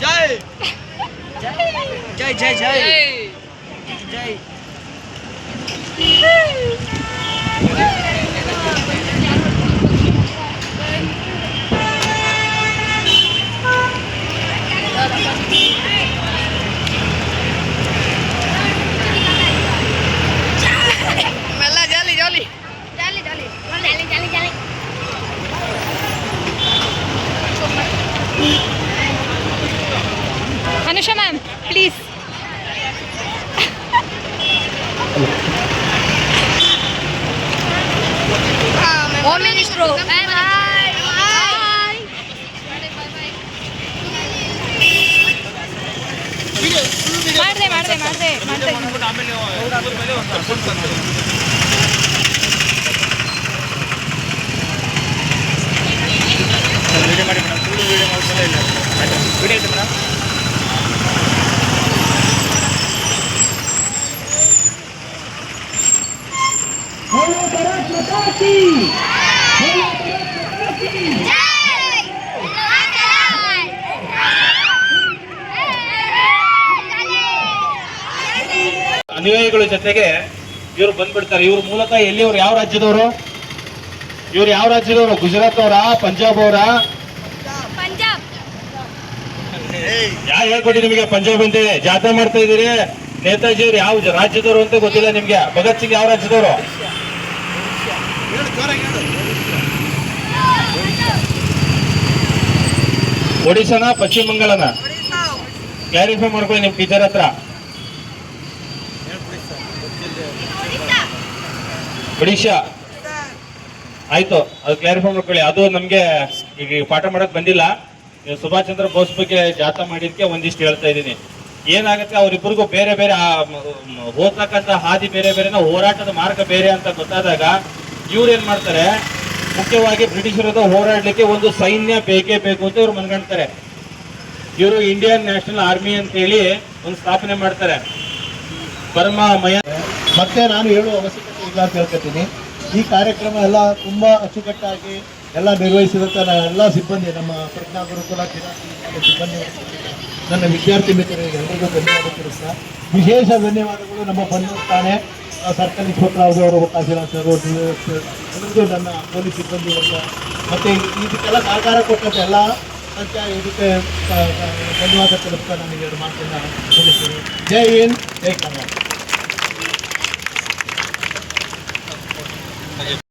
ಜೈ ಜೈ ಜೈ ಜೈ ಜೈ ಮೆಲ್ಲ Anusha ma'am please home minister bye bye bye ಮಾಡ್ದೆ ಮಾಡ್ದೆ ಮಾಡ್ದೆ ಮಾಡ್ದೆ ವಿಡಿಯೋ ಮಾಡ್ಕೊಳ್ಳೇ ಇಲ್ಲ. ವೀಡಿಯೋ ಐತೆ ಮೇಡಮ್ ಅನುಯಾಯಿಗಳ ಜೊತೆಗೆ ಇವರು ಬಂದ್ಬಿಡ್ತಾರೆ. ಇವ್ರ ಮೂಲಕ ಎಲ್ಲಿ ಇವ್ರು ಯಾವ ರಾಜ್ಯದವರು? ಇವ್ರು ಯಾವ ರಾಜ್ಯದವರು? ಗುಜರಾತ್ ಅವರ ಪಂಜಾಬ್ ಅವರ ಯಾರು ಹೇಳ್ಕೊಟ್ಟಿ ನಿಮಗೆ ಪಂಜಾಬ್ ಅಂತ? ಜಾತ್ರೆ ಮಾಡ್ತಾ ಇದ್ದೀರಿ? ನೇತಾಜಿ ಅವ್ರು ಯಾವ ರಾಜ್ಯದವರು ಅಂತ ಗೊತ್ತಿಲ್ಲ ನಿಮ್ಗೆ. ಭಗತ್ ಸಿಂಗ್ ಯಾವ ರಾಜ್ಯದವರು? ಒಡಿಶಾನ, ಪಶ್ಚಿಮ ಬಂಗಾಳನ? ಕ್ಲಾರಿಫೈ ಮಾಡ್ಕೊಳ್ಳಿ ನಿಮ್ ಟೀಚರ್ ಹತ್ರ. ಒಡಿಶಾ? ಆಯ್ತು, ಅದು ಕ್ಲಾರಿಫೈ ಮಾಡ್ಕೊಳ್ಳಿ. ಅದು ನಮ್ಗೆ ಈಗ ಪಾಠ ಮಾಡಕ್ ಬಂದಿಲ್ಲ. ಸುಭಾಷ್ ಚಂದ್ರ ಬೋಸ್ ಬಗ್ಗೆ ಜಾತ ಮಾಡಿದ್ಕೆ ಒಂದಿಷ್ಟು ಹೇಳ್ತಾ ಇದ್ದೀನಿ. ಏನಾಗುತ್ತೆ ಅವರಿಬ್ಬರಿಗೂ ಬೇರೆ ಬೇರೆ ಹೋಗ್ತಕ್ಕಂಥ ಹಾದಿ ಬೇರೆ ಬೇರೆನ ಹೋರಾಟದ ಮಾರ್ಗ ಬೇರೆ ಅಂತ ಗೊತ್ತಾದಾಗ ಇವ್ರು ಏನ್ ಮಾಡ್ತಾರೆ, ಮುಖ್ಯವಾಗಿ ಬ್ರಿಟಿಷರದ ಹೋರಾಡಲಿಕ್ಕೆ ಒಂದು ಸೈನ್ಯ ಬೇಕೇ ಬೇಕು ಅಂತ ಇವ್ರು ಮನ್ಗಣ್ತಾರೆ ಇವರು ಇಂಡಿಯನ್ ನ್ಯಾಷನಲ್ ಆರ್ಮಿ ಅಂತ ಹೇಳಿ ಒಂದು ಸ್ಥಾಪನೆ ಮಾಡ್ತಾರೆ. ಬರ್ಮಾ ಮಯ ಮತ್ತೆ ನಾನು ಹೇಳುವ ಅವಶ್ಯಕತೆ ಇಲ್ಲ ಅಂತ ಹೇಳ್ಕೊತೀನಿ. ಈ ಕಾರ್ಯಕ್ರಮ ಎಲ್ಲ ತುಂಬಾ ಅಚ್ಚುಕಟ್ಟಾಗಿ ಎಲ್ಲ ನಿರ್ವಹಿಸಿದಂಥ ಎಲ್ಲ ಸಿಬ್ಬಂದಿ, ನಮ್ಮ ಪ್ರಜ್ಞಾ ಗುರುಕುಲ ಸಿಬ್ಬಂದಿ ನನ್ನ ವಿದ್ಯಾರ್ಥಿ ಮಿತ್ರರಿಗೆ ಎಲ್ಲರಿಗೂ ಧನ್ಯವಾದ ತಿಳಿಸ್ತಾ, ವಿಶೇಷ ಧನ್ಯವಾದಗಳು ನಮ್ಮ ಬನ್ನೂರು ಠಾಣೆ ಸರ್ಕಾರಿ ಇನ್ಸ್ಪೆಕ್ಟರ್ ಅವರು ತಹಸೀಲ್ದಾರ್ ಸರ್ ಎಲ್ಲರಿಗೂ ನನ್ನ ಪೊಲೀಸ್ ಸಿಬ್ಬಂದಿ ವರ್ಗ, ಮತ್ತು ಇದಕ್ಕೆಲ್ಲ ಸಹಕಾರ ಕೊಟ್ಟಂತೆ ಎಲ್ಲ ಸತ್ಯ ಇದಕ್ಕೆ ಧನ್ಯವಾದ ತಿಳಿಸ್ತಾ ನನಗೆ ಎರಡು ಮಾತನ್ನು ತಿಳಿಸ್ತೀನಿ ಜೈ ಹಿಂದ್, ಜೈ ಕರ್ನಾಟಕ.